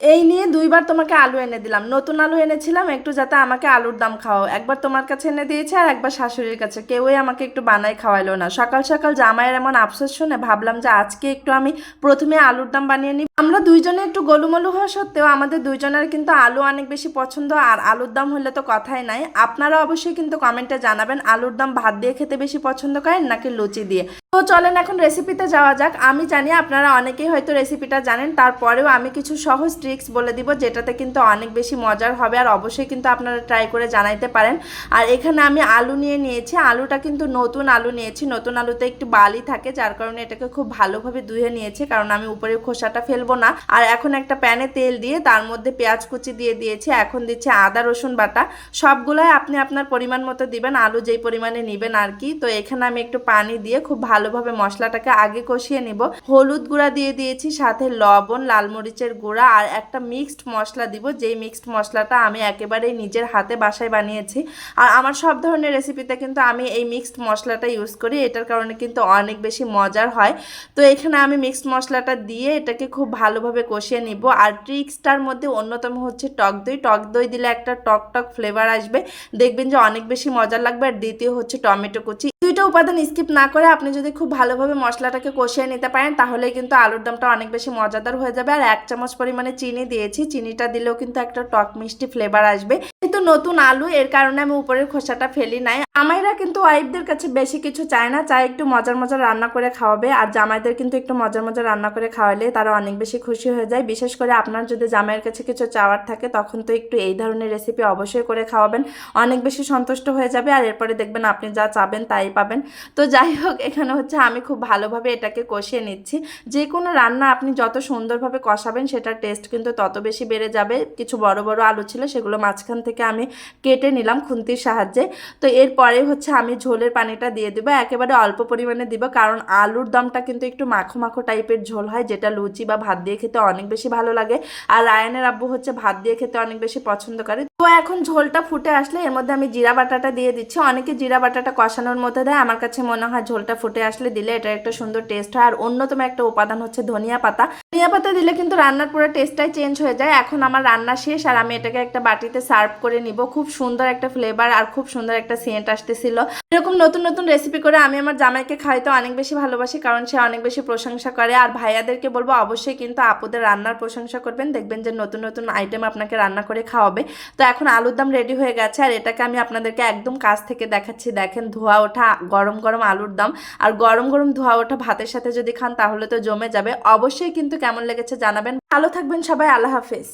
এই নিয়ে দুইবার তোমাকে আলু এনে দিলাম। নতুন আলু এনেছিলাম, একটু যাতে আমাকে আলুর দাম খাওয়াও। একবার তোমার কাছে এনে দিয়েছে আর একবার শাশুড়ির কাছে। কেউই আমাকে একটু বানাই খাওয়াইলো না। সকাল সকাল জামাইয়ের এমন আফসোস শুনে ভাবলাম যে আজকে একটু আমি প্রথমে আলুর দাম বানিয়ে নিই আমরা দুইজনে একটু গোলুমলু হওয়া সত্ত্বেও আমাদের দুইজনের কিন্তু আলু অনেক বেশি পছন্দ, আর আলুর দাম হলে তো কথাই নাই। আপনারা অবশ্যই কিন্তু কমেন্টে জানাবেন, আলুর দাম ভাত দিয়ে খেতে বেশি পছন্দ করেন নাকি লুচি দিয়ে? তো চলেন এখন রেসিপিতে যাওয়া যাক। আমি জানি আপনারা অনেকেই হয়তো রেসিপিটা জানেন, তারপরেও আমি কিছু সহজ ট্রিক্স বলে দিব, যেটাতে কিন্তু অনেক বেশি মজার হবে, আর অবশ্যই কিন্তু আপনারা ট্রাই করে জানাইতে পারেন। আর এখানে আমি আলু নিয়ে নিয়েছি, আলুটা কিন্তু নতুন আলু নিয়েছি, নতুন আলুতে একটু বালি থাকে, যার কারণে এটাকে খুব ভালোভাবে ধুয়ে নিয়েছি, কারণ আমি উপরের খোসাটা ফেলব না। আর এখন একটা প্যানে তেল দিয়ে তার মধ্যে পেঁয়াজ কুচি দিয়ে দিয়েছি, এখন দিচ্ছি আদা, রসুন বাটা। সবগুলাই আপনি আপনার পরিমাণ মতো দিবেন, আলু যেই পরিমাণে নেবেন আর কি। তো এখানে আমি একটু পানি দিয়ে খুব ভালোভাবে মশলাটাকে আগে কষিয়ে নিব। হলুদ গুঁড়া দিয়ে দিয়েছি, সাথে লবণ, লাল মরিচের গুঁড়া আর একটা মিক্সড মশলা দিব। যেই মিক্সড মশলাটা আমি একেবারেই নিজের হাতে বাসায় বানিয়েছি। আর আমার সব ধরনের রেসিপিতে কিন্তু আমি এই মিক্সড মশলাটা ইউজ করি। এটার কারণে কিন্তু অনেক বেশি মজার হয়। তো এখানে আমি মিক্সড মশলাটা দিয়ে এটাকে খুব ভালোভাবে কষিয়ে নিব। আর ট্রিক্সটার মধ্যে অন্যতম হচ্ছে টক দই। টক দই দিলে একটা টক টক ফ্লেভার আসবে। দেখবেন যে অনেক বেশি মজা লাগবে। আর দ্বিতীয় হচ্ছে টমেটো কুচি। দুইটা উপাদান স্কিপ না করে আপনি যদি খুব ভালোভাবে মশলাটাকে কষিয়ে নিতে পারেন, তাহলে কিন্তু আলুর দমটা অনেক বেশি মজাদার হয়ে যাবে। আর এক চামচ পরিমাণে চিনি দিয়েছি। চিনিটা দিলেও কিন্তু একটা টক মিষ্টি ফ্লেভার আসবে। কিন্তু নতুন আলু, এর কারণে আমি উপরের খোসাটা ফেলি নাই। আমাইরা কিন্তু ওয়াইফদের কাছে বেশি কিছু চায় না, চায় একটু মজার মজার রান্না করে খাওয়াবে, আর জামাইদের কিন্তু একটু মজার মজার রান্না করে খাওয়ালে তারা অনেক বেশি খুশি হয়ে যায়। বিশেষ করে আপনার যদি জামাইয়ের কাছে কিছু চাওয়ার থাকে, তখন তো একটু এই ধরনের রেসিপি অবশ্যই করে খাওয়াবেন। অনেক বেশি সন্তুষ্ট হয়ে যাবে, আর এরপরে দেখবেন আপনি যা চাবেন তাই পাবেন। তো যাই হোক, এখানে হচ্ছে আমি খুব ভালোভাবে এটাকে কষিয়ে নিচ্ছি। যে কোনো রান্না আপনি যত সুন্দরভাবে কষাবেন, সেটার টেস্ট কিন্তু তত বেশি বেড়ে যাবে। কিছু বড় বড় আলু ছিল, সেগুলো মাঝখান থেকে আমি কেটে নিলাম খুন্তির সাহায্যে। তো এরপরে হচ্ছে আমি ঝোলের পানিটা দিয়ে দেবো, একেবারে অল্প পরিমাণে দিব, কারণ আলুর দমটা কিন্তু একটু মাখো মাখো টাইপের ঝোল হয়, যেটা লুচি বা ভাত দিয়ে খেতে অনেক বেশি ভালো লাগে। আর রায়নের আব্বু হচ্ছে ভাত দিয়ে খেতে অনেক বেশি পছন্দ করে। তো এখন ঝোলটা ফুটে আসলে এর মধ্যে আমি জিরা বাটাটা দিয়ে দিচ্ছি। অনেকে জিরা বাটাটা কষানোর মধ্যে দেয়, আমার কাছে মনে হয় ঝোলটা ফুটে আসলে দিলে এটা একটা সুন্দর টেস্ট হয়। আর অন্যতম একটা উপাদান হচ্ছে ধনিয়া পাতা। ধনিয়া পাতা দিলে কিন্তু রান্নার পুরো টেস্টটাই চেঞ্জ হয়ে যায়। এখন আমার রান্না শেষ, আর আমি এটাকে একটা বাটিতে সার্ভ করে নিব। খুব সুন্দর একটা ফ্লেভার আর খুব সুন্দর একটা সেন্ট আসতেছিল। এরকম নতুন নতুন রেসিপি করে আমি আমার জামাইকে খাইতে অনেক বেশি ভালোবাসি কারণ সে অনেক বেশি প্রশংসা করে। আর ভাইয়াদেরকে বলব অবশ্যই কিন্তু আপুদের রান্নার প্রশংসা করবেন। দেখবেন যে নতুন নতুন আইটেম আপনাকে রান্না করে খাওয়াবে। তো এখন আলুর দাম রেডি হয়ে গেছে আর এটাকে আমি আপনাদেরকে একদম কাছ থেকে দেখাচ্ছি। দেখেন ধোয়া ওঠা, গরম গরম আলুর দাম। আর গরম গরম ধোয়া ওঠা ভাতের সাথে যদি খান তাহলে তো জমে যাবে। অবশ্যই কিন্তু কেমন লেগেছে জানাবেন। ভালো থাকবেন সবাই, আল্লাহ হাফেজ।